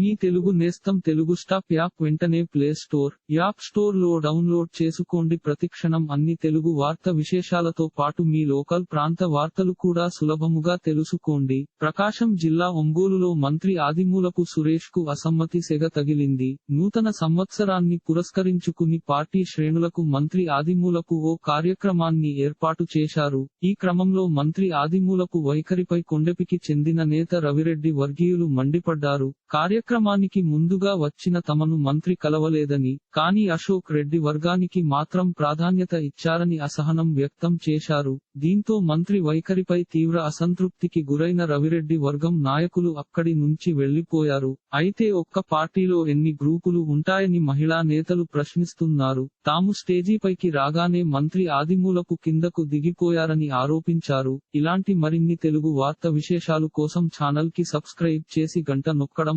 మీ తెలుగు నేస్తం Telugu stop app వెంటనే play store app స్టోర్లో డౌన్లోడ్ చేసుకోండి. ప్రతిక్షణం అన్ని తెలుగు వార్త విశేషాలతో పాటు మీ లోకల్ ప్రాంత వార్తలు కూడా సులభముగా తెలుసుకోండి. ప్రకాశం జిల్లా ఒంగోలులో మంత్రి ఆదిమూలపు సురేష్కు అసమ్మతి సెగ తగిలింది. నూతన సంవత్సరాన్ని పురస్కరించుకుని పార్టీ శ్రేణులకు మంత్రి ఆదిమూలపు ఓ కార్యక్రమాన్ని ఏర్పాటు చేశారు. ఈ క్రమంలో మంత్రి ఆదిమూలపు వైఖరిపై కొండపికి చెందిన నేత రవిరెడ్డి వర్గీయులు మండిపడ్డారు. కార్యక్రమానికి ముందుగా వచ్చిన తమను మంత్రి కలవలేదని కానీ అశోక్ రెడ్డి వర్గానికి మాత్రం ప్రాధాన్యత ఇచ్చారని అసహనం వ్యక్తం చేశారు. దీంతో మంత్రి వైఖరిపై తీవ్ర అసంతృప్తికి గురైన రవిరెడ్డి వర్గం నాయకులు అక్కడి నుంచి వెళ్ళిపోయారు. అయితే ఒక్క పార్టీలో ఎన్ని గ్రూపులు ఉంటాయని మహిళా నేతలు ప్రశ్నిస్తున్నారు. తాము స్టేజీపైకి రాగానే మంత్రి ఆదిమూలపు కిందకు దిగిపోయారని ఆరోపించారు. ఇలాంటి మరిన్ని తెలుగు వార్త విశేషాలు కోసం ఛానల్కి సబ్స్క్రైబ్ చేసి గంట నొక్కడం